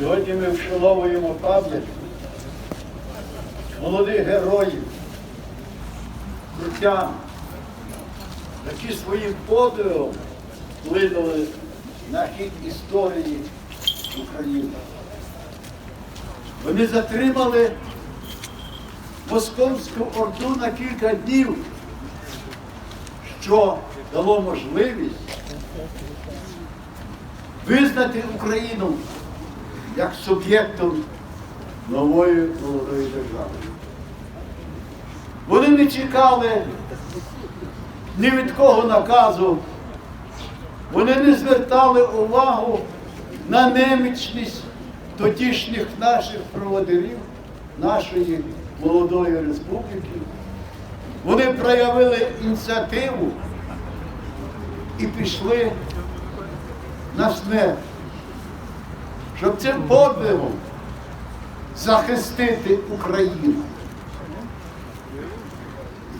Сьогодні ми вшановуємо пам'ять молодих героїв, крутян, які своїм подвигом вплинули на хід історії України. Вони затримали Московську орду на кілька днів, що дало можливість визнати Україну як суб'єктом нової молодої держави. Вони не чекали ні від кого наказу, вони не звертали увагу на немічність тодішніх наших проводирів, нашої молодої республіки. Вони проявили ініціативу і пішли на смерть, щоб цим подвигом захистити Україну.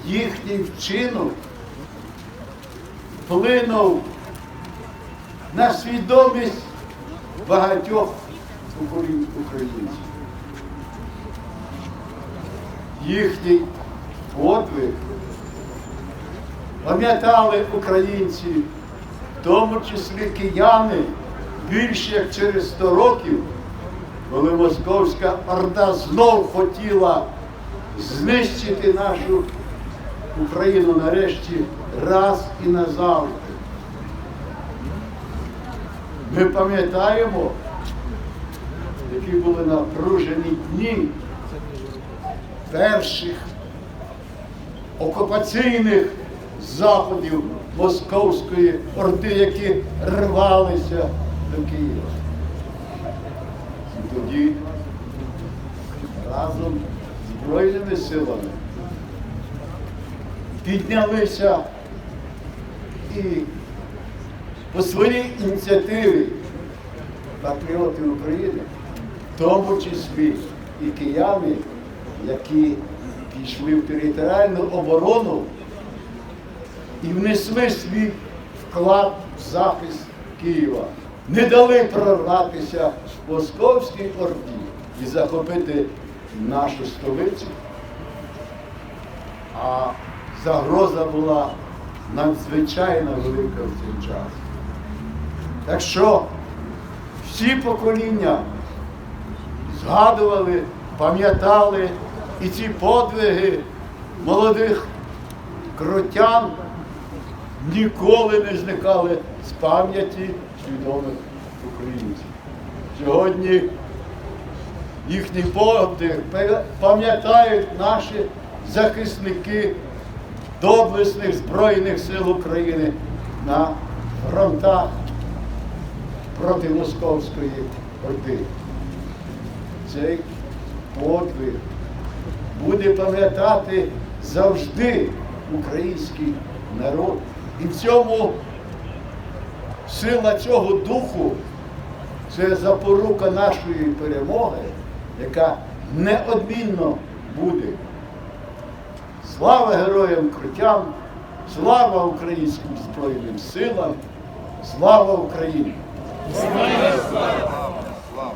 Їхній вчинок вплинув на свідомість багатьох українців. Їхній подвиг пам'ятали українці, в тому числі кияни, більше як через 100 років, коли Московська Орда знов хотіла знищити нашу Україну нарешті раз і назавжди. Ми пам'ятаємо, які були напружені дні перших окупаційних заходів Московської орди, які рвалися до Києва. І тоді разом з Збройними силами піднялися і по своїй ініціативі патріоти України, в тому числі і кияни, які пішли в територіальну оборону і внесли свій вклад в захист Києва, не дали прорватися Московській орді і захопити нашу столицю. А загроза була надзвичайно велика в цей час. Так що всі покоління згадували, пам'ятали і ці подвиги молодих кротян ніколи не зникали з пам'яті свідомих українців. Сьогодні їхній подвиг пам'ятають наші захисники доблесних Збройних сил України на фронтах проти Московської Орди. Цей подвиг буде пам'ятати завжди український народ. І в цьому сила цього духу це запорука нашої перемоги, яка неодмінно буде. Слава героям крутям, слава українським Збройним силам, слава Україні! Слава!